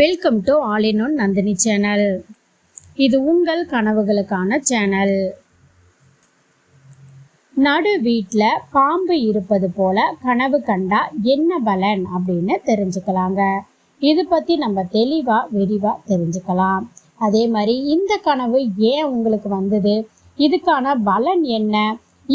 Welcome to all in one Nandhini channel இது உங்கள் கனவுகளுக்கான channel நடு வீட்டில் பாம்பு இருப்பது போல கனவு கண்டா என்ன பலன் அப்படின்னு தெரிஞ்சுக்கலாங்க. இது பற்றி நம்ம தெளிவாக விரிவாக தெரிஞ்சுக்கலாம். அதே மாதிரி இந்த கனவு ஏன் உங்களுக்கு வந்தது? இதுக்கான பலன் என்ன?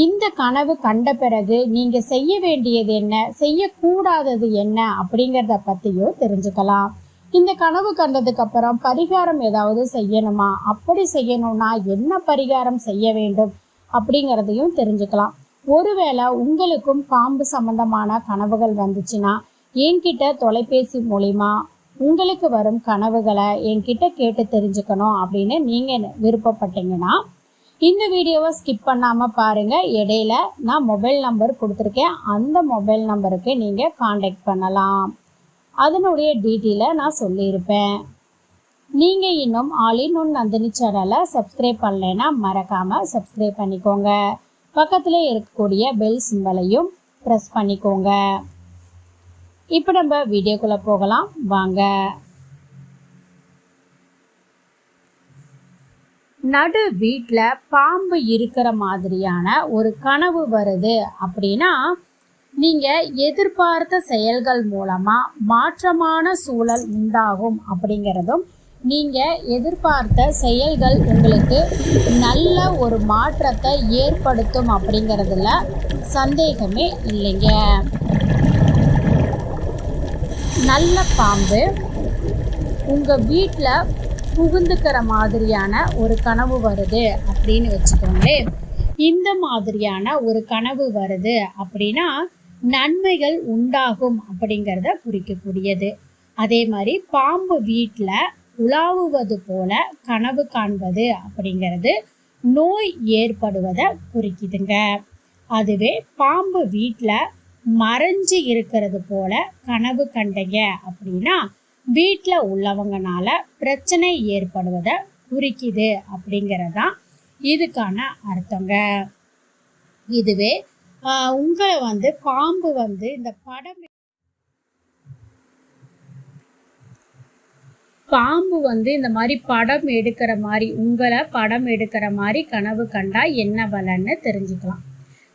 இந்த கனவு கண்ட பிறகு நீங்கள் செய்ய வேண்டியது என்ன? செய்யக்கூடாதது என்ன? அப்படிங்கிறத பற்றியும் தெரிஞ்சுக்கலாம். இந்த கனவு கண்டதுக்கு அப்புறம் பரிகாரம் ஏதாவது செய்யணுமா? அப்படி செய்யணும்னா என்ன பரிகாரம் செய்ய வேண்டும் அப்படிங்கிறதையும் தெரிஞ்சுக்கலாம். ஒருவேளை உங்களுக்கும் பாம்பு சம்பந்தமான கனவுகள் வந்துச்சுன்னா என்கிட்ட தொலைபேசி மூலிமா உங்களுக்கு வரும் கனவுகளை என்கிட்ட கேட்டு தெரிஞ்சுக்கணும் அப்படின்னு நீங்கள் விருப்பப்பட்டீங்கன்னா இந்த வீடியோவை ஸ்கிப் பண்ணாமல் பாருங்கள் இடையில நான் மொபைல் நம்பர் கொடுத்துருக்கேன். அந்த மொபைல் நம்பருக்கு நீங்கள் காண்டாக்ட் பண்ணலாம். அதனுடைய டீட்டெயிலை நான் சொல்லியிருப்பேன். நீங்கள் இன்னும் ஆலின் உன் நந்தினி சேனலை சப்ஸ்கிரைப் பண்ணலைன்னா மறக்காமல் சப்ஸ்கிரைப் பண்ணிக்கோங்க. பக்கத்தில் இருக்கக்கூடிய பெல் சிம்பலையும் ப்ரெஸ் பண்ணிக்கோங்க. இப்போ நம்ம வீடியோக்குள்ளே போகலாம். வாங்க. நடு வீட்டில் பாம்பு இருக்கிற மாதிரியான ஒரு கனவு வருது அப்படின்னா நீங்கள் எதிர்பார்த்த செயல்கள் மூலமாக மாற்றமான சூழல் உண்டாகும் அப்படிங்கிறதும் நீங்கள் எதிர்பார்த்த செயல்கள் உங்களுக்கு நல்ல ஒரு மாற்றத்தை ஏற்படுத்தும் அப்படிங்கிறதுல சந்தேகமே இல்லைங்க. நல்ல பாம்பு உங்கள் வீட்டில் புகுந்துக்கிற மாதிரியான ஒரு கனவு வருது அப்படின்னு வச்சுக்கோங்களேன். இந்த மாதிரியான ஒரு கனவு வருது அப்படின்னா நன்மைகள் உண்டாகும் அப்படிங்கிறத குறிக்கக்கூடியது. அதே மாதிரி பாம்பு வீட்டில் உலாவுவது போல கனவு காண்பது அப்படிங்கிறது நோய் ஏற்படுவதை குறிக்குதுங்க. அதுவே பாம்பு வீட்டில் மறைஞ்சு இருக்கிறது போல கனவு கண்டீங்க அப்படின்னா வீட்டில் உள்ளவங்கனால பிரச்சனை ஏற்படுவதை குறிக்குது அப்படிங்கிறதான் இதுக்கான அர்த்தங்க. இதுவே உங்களை வந்து பாம்பு வந்து இந்த படம் பாம்பு வந்து இந்த மாதிரி படம் எடுக்கிற மாதிரி உங்களை படம் எடுக்கிற மாதிரி கனவு கண்டா என்ன பலன்னு தெரிஞ்சுக்கலாம்.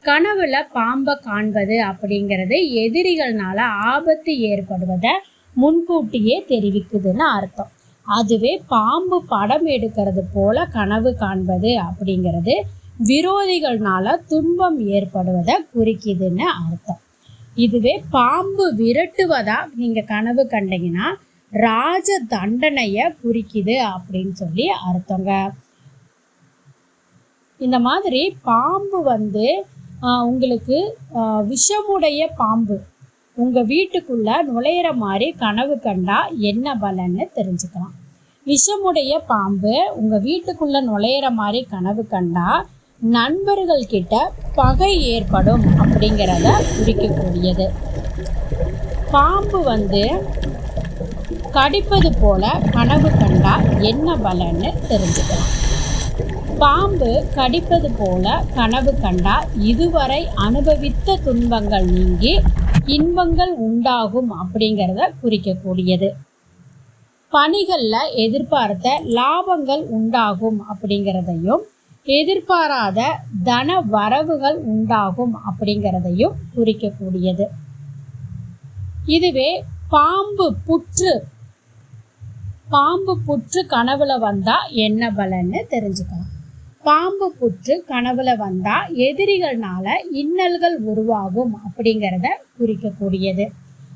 கனவுல பாம்பை காண்பது அப்படிங்கிறது எதிரிகள்னால ஆபத்து ஏற்படுவதை முன்கூட்டியே தெரிவிக்குதுன்னு அர்த்தம். அதுவே பாம்பு படம் எடுக்கிறது போல கனவு காண்பது அப்படிங்கிறது விரோதிகள்னால துன்பம் ஏற்படுவதை குறிக்குதுன்னு அர்த்தம். இதுவே பாம்பு விரட்டுவதா நீங்க கனவு கண்டீங்கன்னா ராஜ தண்டனைய குறிக்குது அப்படின்னு சொல்லி அர்த்தங்க. இந்த மாதிரி பாம்பு வந்து உங்களுக்கு விஷமுடைய பாம்பு. உங்கள் வீட்டுக்குள்ள நுழையிற மாதிரி கனவு கண்டா என்ன பலன்னு தெரிஞ்சுக்கலாம். விஷமுடைய பாம்பு உங்கள் வீட்டுக்குள்ள நுழையிற மாதிரி கனவு கண்டா நண்பர்கள் கிட்ட பகை ஏற்படும் அப்படிங்கிறத குறிக்கக்கூடியது. பாம்பு வந்து கடிப்பது போல கனவு கண்டா என்ன பலன்னு தெரிஞ்சுக்கலாம். பாம்பு கடிப்பது போல கனவு கண்டா இதுவரை அனுபவித்த துன்பங்கள் நீங்கி இன்பங்கள் உண்டாகும் அப்படிங்கிறத குறிக்கக்கூடியது. பணிகளில் எதிர்பார்த்த லாபங்கள் உண்டாகும் அப்படிங்கிறதையும் எதிர்பாராத தன வரவுகள் உண்டாகும் அப்படிங்கிறதையும் குறிக்கக்கூடியது. இதுவே பாம்பு புற்று பாம்பு புற்று கனவுல வந்தா என்ன பலன்னு தெரிஞ்சுக்கலாம். பாம்பு புற்று கனவுல வந்தா எதிரிகள்னால இன்னல்கள் உருவாகும் அப்படிங்கிறத குறிக்கக்கூடியது.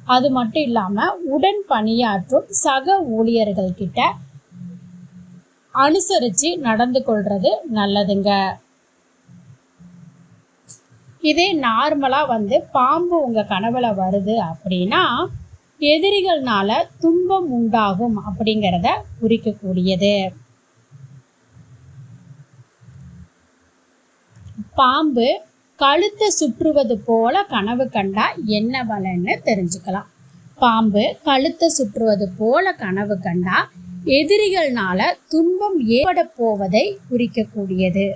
அது மட்டும் இல்லாம உடன் பணியாற்றும் சக ஊழியர்கள் கிட்ட அனுசரித்து நடந்து கொள்வது நல்லதுங்க. இதே நார்மலாக வந்து பாம்பு உங்கள் கனவுல வருது அப்படின்னா எதிரிகள்னால துன்பம் உண்டாகும் அப்படிங்கிறத குறிக்கக்கூடியது. பாம்பு கழுத்தை சுற்றுவது போல கனவு கண்டா என்ன பலன்னு தெரிஞ்சுக்கலாம். பாம்பு கழுத்தை சுற்றுவது போல கனவு கண்டா எதிரிகள்னால துன்பம் ஏற்பட போவதை குறிக்கக்கூடியது.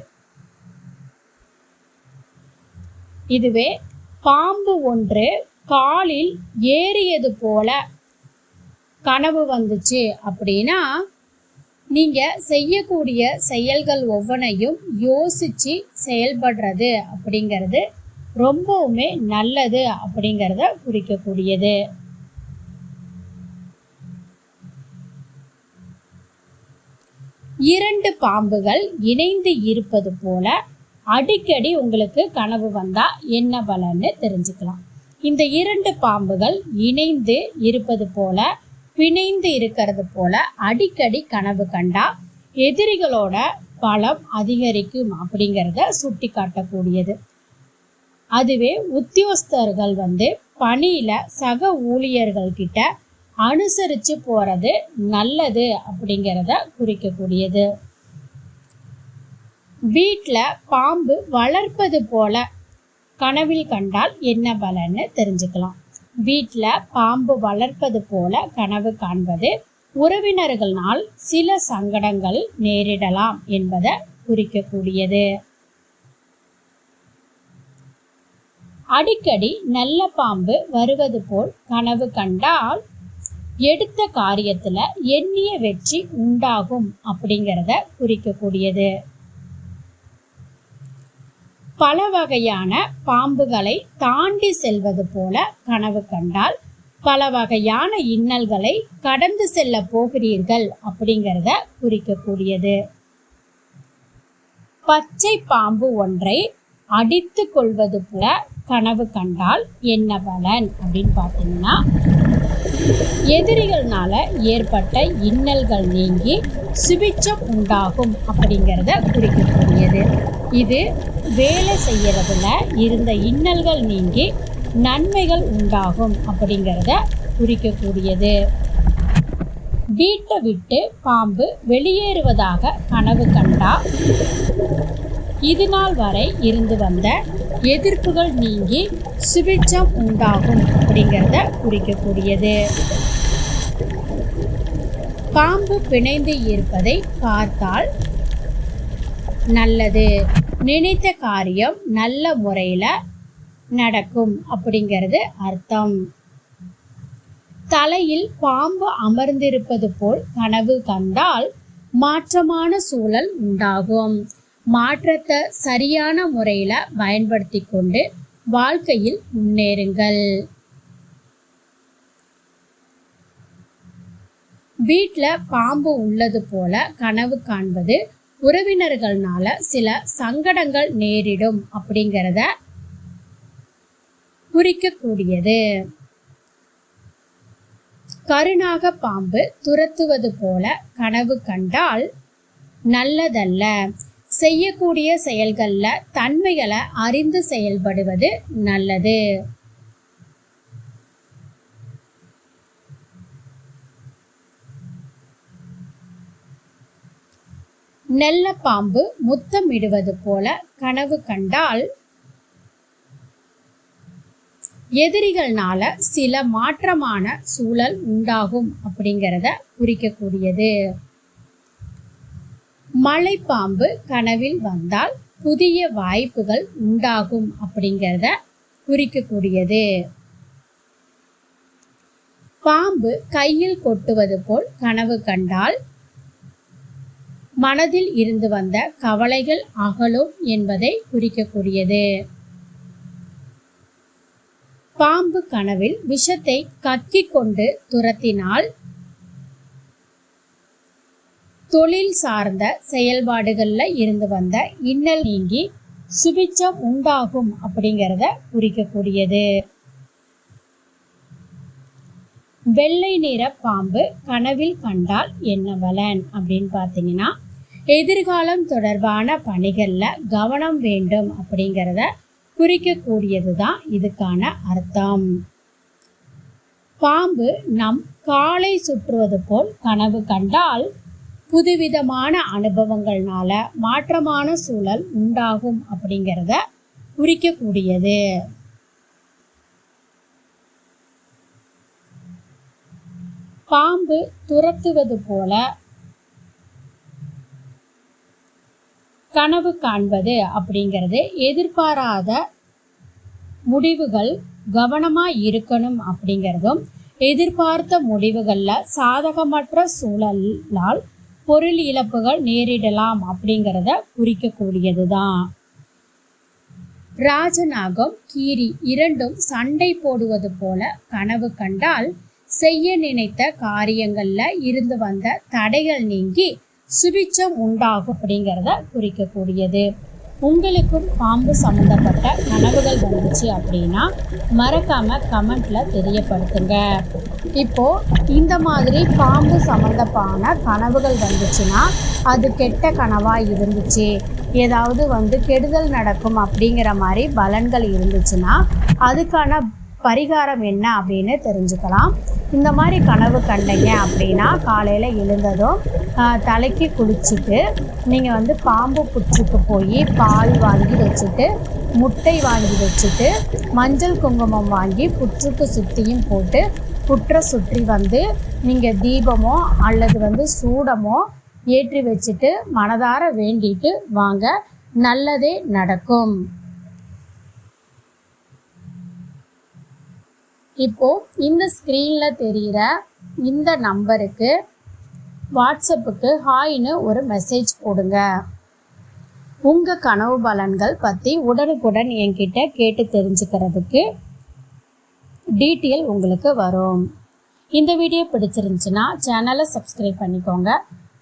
இதுவே பாம்பு ஒன்று காலில் ஏறியது போல கனவு வந்துச்சு அப்படின்னா நீங்க செய்யக்கூடிய செயல்கள் ஒவ்வொன்றையும் யோசிச்சு செயல்படுறது அப்படிங்கிறது ரொம்பவுமே நல்லது அப்படிங்கிறத குறிக்கக்கூடியது. இரண்டு பாம்புகள் இணைந்து இருப்பது போல அடிக்கடி உங்களுக்கு கனவு வந்தா என்ன பலன்னு தெரிஞ்சுக்கலாம். இந்த இரண்டு பாம்புகள் இணைந்து இருப்பது போல பிணைந்து இருக்கிறது போல அடிக்கடி கனவு கண்டா எதிரிகளோட பலம் அதிகரிக்கும் அப்படிங்கிறத சுட்டி காட்டக்கூடியது அதுவே உத்தியோகஸ்தர்கள் வந்து பணியில சக ஊழியர்கள் கிட்ட அனுசரித்து போகிறது நல்லது அப்படிங்கிறத குறிக்கக்கூடியது. வீட்டில் பாம்பு வளர்ப்பது போல கனவில் கண்டால் என்ன பலன்னு தெரிஞ்சுக்கலாம். வீட்டில் பாம்பு வளர்ப்பது போல கனவு காண்பது உறவினர்களால் சில சங்கடங்கள் நேரிடலாம் என்பதை குறிக்கக்கூடியது. அடிக்கடி நல்ல பாம்பு வருவது போல் கனவு கண்டால் எடுத்த காரியத்துல எண்ணிய வெற்றி உண்டாகும் அப்படிங்கிறத குறிக்கக்கூடியது. பல வகையான பாம்புகளை தாண்டி செல்வது போல கனவு கண்டால் பல வகையான இன்னல்களை கடந்து செல்ல போகிறீர்கள் அப்படிங்கிறத குறிக்கக்கூடியது. பச்சை பாம்பு ஒன்றை அடித்து கொள்வது போல கனவு கண்டால் என்ன பலன் அப்படின்னு பார்த்தீங்கன்னா எதிரிகள்னால ஏற்பட்ட இன்னல்கள் நீங்கி சுபிச்சம் உண்டாகும் அப்படிங்கிறத குறிக்கக்கூடியது. இது வேலை செய்கிறதுல இருந்த இன்னல்கள் நீங்கி நன்மைகள் உண்டாகும் அப்படிங்கிறத குறிக்கக்கூடியது. வீட்டை விட்டு பாம்பு வெளியேறுவதாக கனவு கண்டா இது நாள் வரை இருந்து வந்த எதிர்ப்புகள் நீங்கி சுபிட்சம் உண்டாகும் அப்படிங்கிறத குறிக்கக்கூடியது. பாம்பு பிணைந்து இருப்பதை பார்த்தால் நல்லது. நினைத்த காரியம் நல்ல முறையில் நடக்கும் அப்படிங்கிறது அர்த்தம். தலையில் பாம்பு அமர்ந்திருப்பது போல் கனவு கண்டால் மாற்றமான சூழல் உண்டாகும். மாற்றத்தை சரியான முறையில் பயன்படுத்தி கொண்டு வாழ்க்கையில் முன்னேறுங்கள். வீட்டில் பாம்பு உள்ளது போல கனவு காண்பது உறவினர்கள்னால சில சங்கடங்கள் நேரிடும் அப்படிங்கிறத குறிக்கக்கூடியது. கருணாக பாம்பு துரத்துவது போல கனவு கண்டால் நல்லதல்ல. செய்யக்கூடிய செயல்களில் தன்மைகளை அறிந்து செயல்படுவது நல்லது. நெல்ல பாம்பு முத்தமிடுவது போல கனவு கண்டால் எதிரிகள்னால சில மாற்றமான சூழல் உண்டாகும் அப்படிங்கிறத குறிக்கக்கூடியது. மலைப்பாம்பு கனவில் வந்தால் புதிய வாய்ப்புகள் உண்டாகும் அப்படிங்கிறத குறிக்கக்கூடியது. பாம்பு கையில் கொட்டுவது போல் கனவு கண்டால் மனதில் இருந்து வந்த கவலைகள் அகலும் என்பதை குறிக்கக்கூடியது. பாம்பு கனவில் விஷத்தை கக்கிக் கொண்டு துரத்தினால் தொழில் சார்ந்த செயல்பாடுகளில் இருந்து வந்த இன்னல் நீங்கி சுபிச்சம் உண்டாகும் அப்படிங்கிறத குறிக்கக்கூடியது. வெள்ளை நிற பாம்பு கனவில் கண்டால் என்ன பலன் அப்படின்னு பார்த்தீங்கன்னா எதிர்காலம் தொடர்பான பணிகளில் கவனம் வேண்டும் அப்படிங்கிறத குறிக்கக்கூடியது தான் இதுக்கான அர்த்தம். பாம்பு நம் காலை சுற்றுவது போல் கனவு கண்டால் புதுவிதமான அனுபவங்கள்னால மாற்றமான சூழல் உண்டாகும் அப்படிங்கிறத குறிக்கக்கூடியது. பாம்பு துரத்துவது போல கனவு காண்பது அப்படிங்கிறது எதிர்பாராத முடிவுகள் கவனமாக இருக்கணும் அப்படிங்கிறதும் எதிர்பார்த்த முடிவுகளில் சாதகமற்ற சூழலால் பொருள் இழப்புகள் நேரிடலாம் அப்படிங்கிறத குறிக்கக்கூடியது தான் ராஜநாகம் கீரி இரண்டும் சண்டை போடுவது போல கனவு கண்டால் செய்ய நினைத்த காரியங்கள்ல இருந்து வந்த தடைகள் நீங்கி சுபிச்சம் உண்டாகும் அப்படிங்கிறத குறிக்கக்கூடியது. உங்களுக்கும் பாம்பு சம்மந்தப்பட்ட கனவுகள் வந்துச்சு அப்படின்னா மறக்காம கமெண்ட்ல தெரியப்படுத்துங்க. இப்போ இந்த மாதிரி பாம்பு சம்மந்தப்பான கனவுகள் வந்துச்சுன்னா அது கெட்ட கனவா இருந்துச்சு. ஏதாவது வந்து கெடுதல் நடக்கும் அப்படிங்கிற மாதிரி பலன்கள் இருந்துச்சுன்னா அதுக்கான பரிகாரம் என்ன அப்படின்னு தெரிஞ்சுக்கலாம். இந்த மாதிரி கனவு கண்டீங்க அப்படின்னா காலையில் எழுந்ததும் தலைக்கு குளிச்சுட்டு நீங்கள் வந்து பாம்பு புற்றுக்கு போய் பால் வாங்கி வச்சுட்டு முட்டை வாங்கி வச்சுட்டு மஞ்சள் குங்குமம் வாங்கி புற்றுக்கு சுற்றியும் போட்டு புற்றை சுற்றி வந்து நீங்கள் தீபமோ அல்லது வந்து சூடமோ ஏற்றி வச்சுட்டு மனதார வேண்டிட்டு வாங்க. நல்லதே நடக்கும். இப்போ இந்த ஸ்க்ரீனில் தெரிகிற இந்த நம்பருக்கு வாட்ஸ்அப்புக்கு ஹாய்னு ஒரு மெசேஜ் போடுங்க. உங்கள் கனவு பலன்கள் பற்றி உடனுக்குடன் என்கிட்ட கேட்டு தெரிஞ்சுக்கிறதுக்கு டீட்டெயில் உங்களுக்கு வரும். இந்த வீடியோ பிடிச்சிருந்துச்சுன்னா சேனலை சப்ஸ்கிரைப் பண்ணிக்கோங்க.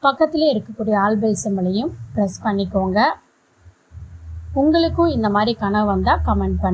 பக்கத்தில் இருக்கக்கூடிய ஆல் பெல் சிம்பளையும் ப்ரெஸ் பண்ணிக்கோங்க. உங்களுக்கும் இந்த மாதிரி கனவு வந்தால் கமெண்ட் பண்ணி